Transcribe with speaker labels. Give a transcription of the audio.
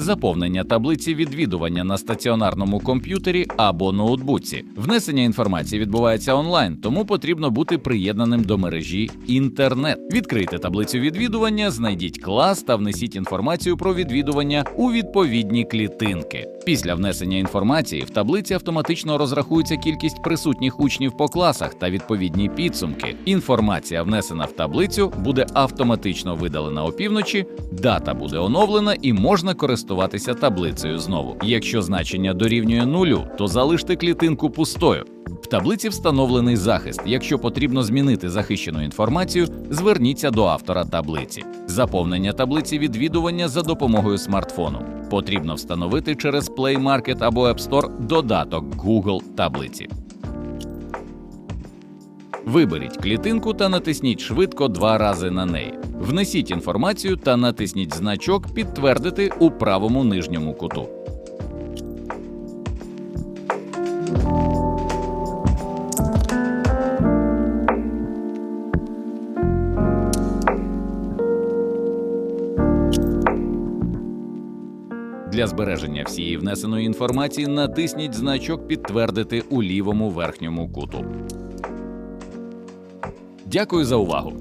Speaker 1: заповнення таблиці відвідування на стаціонарному комп'ютері або ноутбуці. Внесення інформації відбувається онлайн, тому потрібно бути приєднаним до мережі інтернет. Відкрийте таблицю відвідування, знайдіть клас та внесіть інформацію про відвідування у відповідні клітинки. Після внесення інформації в таблиці автоматично розрахується кількість присутніх учнів по класах та відповідні підсумки. Інформація, внесена в таблицю, буде автоматично видалена опівночі, дата буде оновлена і можна користуватися таблицею знову. Якщо значення дорівнює нулю, то залиште клітинку пустою. В таблиці встановлений захист. Якщо потрібно змінити захищену інформацію, зверніться до автора таблиці. Заповнення таблиці відвідування за допомогою смартфону. Потрібно встановити через Play Market або App Store додаток Google таблиці. Виберіть клітинку та натисніть швидко два рази на неї. Внесіть інформацію та натисніть значок Підтвердити у правому нижньому куту. Для збереження всієї внесеної інформації натисніть значок Підтвердити у лівому верхньому куту. Дякую за увагу!